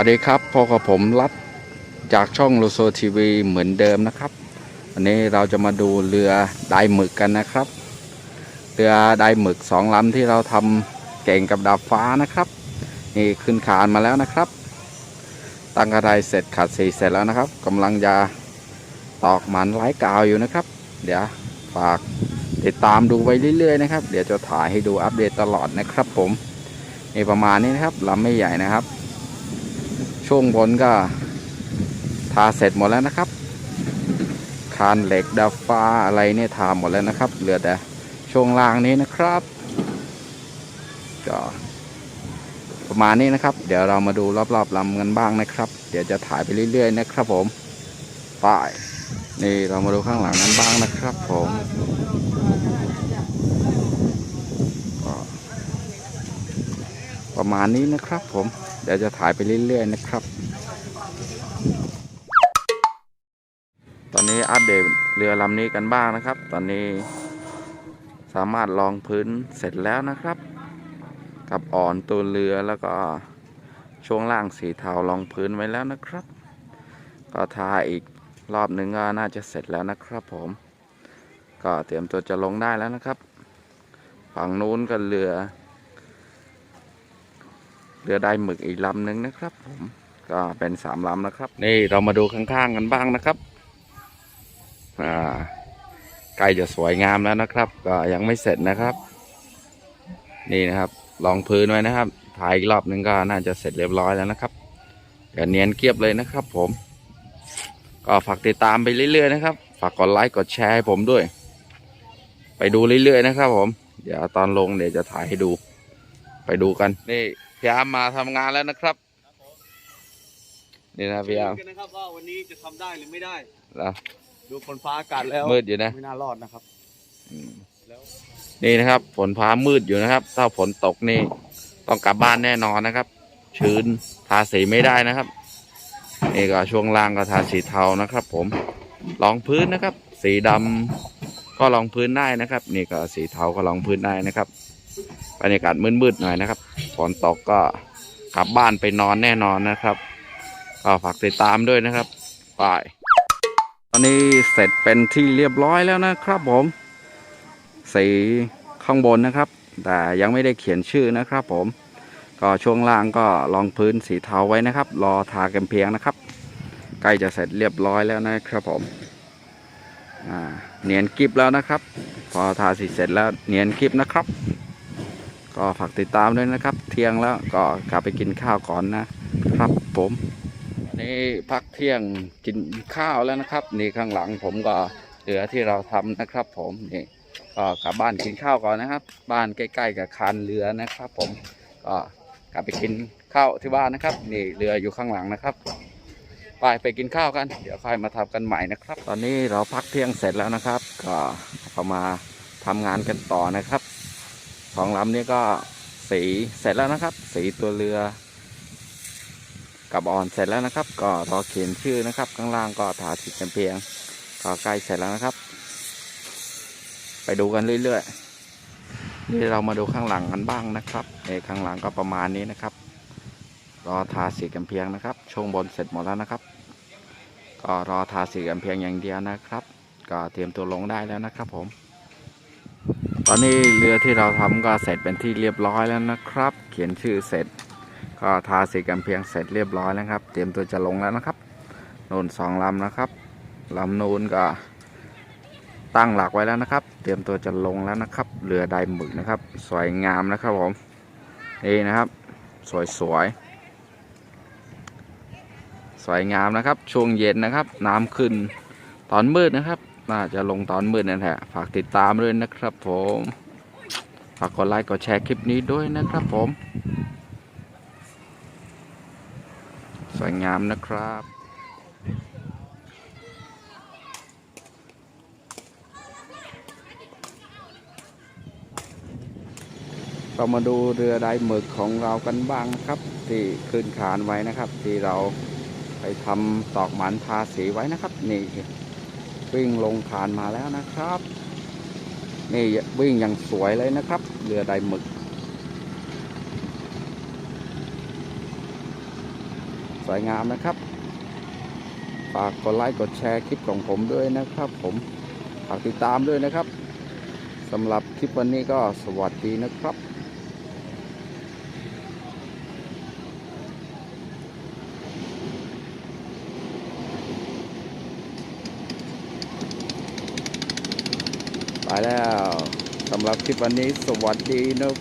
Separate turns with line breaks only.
วัสดีครับพบกับผมรัฐจากช่องโลโซทีวีเหมือนเดิมนะครับ วันนี้เราจะมาดูเรือไดหมึกกันนะครับ เรือไดหมึกสองลำที่เราทำเก่งกับดาบฟ้านะครับ นี่ขึ้นคานมาแล้วนะครับ ตั้งกระไดเสร็จขัดสีเสร็จแล้วนะครับกำลังจะตอกหมันไร้กาวอยู่นะครับ เดี๋ยวฝากติดตามดูไว้เรื่อยๆนะครับ เดี๋ยวจะถ่ายให้ดูอัปเดตตลอดนะครับ ผมนี่ประมาณนี้นะครับลำไม่ใหญ่นะครับ ช่วงบนก็ ทาเสร็จหมดแล้วนะครับ คานเหล็กดาฟ้าอะไรเนี่ยทาหมดแล้วนะครับ เหลือแต่ช่วงล่างนี้นะครับก็ประมาณนี้นะครับ เดี๋ยวเรามาดูรอบๆลำกันบ้างนะครับ เดี๋ยวจะถ่ายไปเรื่อยๆนะครับผมไป้นี่เรามาดูข้างหลังนั้นบ้างนะครับ ผมประมาณนี้นะครับผม ดี๋ยวจะถ่ายไปเรื่อยๆนะครับ ตอนนี้อัปเดตเรือลำนี้กันบ้างนะครับ ตอนนี้สามารถลองพื้นเสร็จแล้วนะครับ กับอ่อนตัวเรือแล้วก็ช่วงล่างสีเทาลองพื้นไว้แล้วนะครับ ก็ทาอีกรอบหนึ่งก็น่าจะเสร็จแล้วนะครับผม ก็เตรียมตัวจะลงได้แล้วนะครับ ฝั่งนู้นก็เรือ เรือได้หมึกอีกลำหนึ่งนะครับ ผมก็เป็นสามลำนะครับ นี่เรามาดูข้างๆกันบ้างนะครับอ่าใกล้จะสวยงามแล้วนะครับ ก็ยังไม่เสร็จนะครับ นี่นะครับลองพื้นไว้นะครับถ่ายอีกรอบหนึ่งก็น่าจะเสร็จเรียบร้อยแล้วนะครับเดี๋ยวเนียนเกียบเลยนะครับ ผม ก็ฝากติดตามไปเรื่อยๆนะครับ ฝากกดไลค์กดแชร์ให้ผมด้วย ไปดูเรื่อยๆนะครับ ผม เดี๋ยวตอนลงเดี๋ยวจะถ่ายให้ดู ไปดูกันนี่ พี่อาร์มมาทำงานแล้วนะครับ นี่นะพี่อาร์ม
กันนะครับว่าวันนี้จะทำได้หรือไม่ได้
แล้ว
ดูฝนฟ้าอากาศแล้ว
มืดอยู่นะ
ไม่น่ารอดนะครับ
อืม
แล้ว
นี่นะครับ ฝนฟ้ามืดอยู่นะครับ ถ้าฝนตกนี่ ต้องกลับบ้านแน่นอนนะครับ ชื้นทาสีไม่ได้นะครับ นี่ก็ช่วงล่างก็ทาสีเทานะครับ ผมรองพื้นนะครับ สีดำก็รองพื้นได้นะครับ นี่ก็สีเทาก็รองพื้นได้นะครับบรรยากาศมืดๆหน่อยนะครับ ฝนตกก็กลับบ้านไปนอนแน่นอนนะครับ ก็ฝากติดตามด้วยนะครับบายตอนนี้เสร็จเป็นที่เรียบร้อยแล้วนะครับผม สีข้างบนนะครับ แต่ยังไม่ได้เขียนชื่อนะครับผม ก็ช่วงล่างก็รองพื้นสีเทาไว้นะครับ รอทากันเพียงนะครับ ใกล้จะเสร็จเรียบร้อยแล้วนะครับผมอ่าเนียนกิฟแล้วนะครับ พอทาสีเสร็จแล้วเนียนกิฟนะครับ ก็ฝากติดตามด้วยนะครับ เที่ยงแล้วก็กลับไปกินข้าวก่อนนะครับผมนนี้พักเที่ยงกินข้าวแล้วนะครับ นี่ข้างหลังผมก็เหลือที่เราทำนะครับ ผมนี่ก็กลับบ้านกินข้าวก่อนนะครับ บ้านใกล้ ๆ กับคานเรือนะครับ ผมก็กลับไปกินข้าวที่บ้านนะครับ นี่เรืออยู่ข้างหลังนะครับไปไปกินข้าวกัน เดี๋ยวค่อยมาทำกันใหม่นะครับ ตอนนี้เราพักเที่ยงเสร็จแล้วนะครับ ก็เข้ามาทำงานกันต่อนะครับ สองลำนี้ก็สีเสร็จแล้วนะครับ สีตัวเรือ กับอ่อนเสร็จแล้วนะครับ ก็รอเขียนชื่อนะครับ ข้างล่างก็ถาสีกันเพียงก็ใกล้เสร็จแล้วนะครับ ไปดูกันเรื่อยๆนี่เรามาดูข้างหลังกันบ้างนะครับในข้างหลังก็ประมาณนี้นะครับ รอทาสีกันเพียงนะครับ ช่วงบนเสร็จหมดแล้วนะครับ ก็รอทาสีกันเพียงอย่างเดียวนะครับ ก็เตรียมตัวลงได้แล้วนะครับผม ตอนนี้เรือที่เราทำก็เสร็จเป็นที่เรียบร้อยแล้วนะครับ เขียนชื่อเสร็จ ก็ทาสีกันเพียงเสร็จเรียบร้อยแล้วครับ เตรียมตัวจะลงแล้วนะครับโน่นสองลำนะครับลำนูนก็ตั้งหลักไว้แล้วนะครับ เตรียมตัวจะลงแล้วนะครับ เรือไดหมึกนะครับ สวยงามนะครับผมนี่นะครับ สวยสวยสวยงามนะครับ ช่วงเย็นนะครับ น้ำขึ้นตอนมืดนะครับ น่าจะลงตอนมืดนั่นแหละฝากติดตามด้วยนะครับผม ฝากกดไลค์กดแชร์คลิปนี้ด้วยนะครับผม สวยงามนะครับเรามาดูเรือไดหมึกของเรากันบ้างนะครับ ที่ขึ้นคานไว้นะครับ ที่เราไปทำตอกหมันทาสีไว้นะครับ นี่ วิ่งลงผ่านมาแล้วนะครับ นี่วิ่งอย่างสวยเลยนะครับ เรือใดหมึก สวยงามนะครับ ฝากกดไลค์กดแชร์คลิปของผมด้วยนะครับ ผมฝากติดตามด้วยนะครับสำหรับคลิปวันนี้ก็สวัสดีนะครับ แล้วสำหรับคลิปวันนี้สวัสดีนะ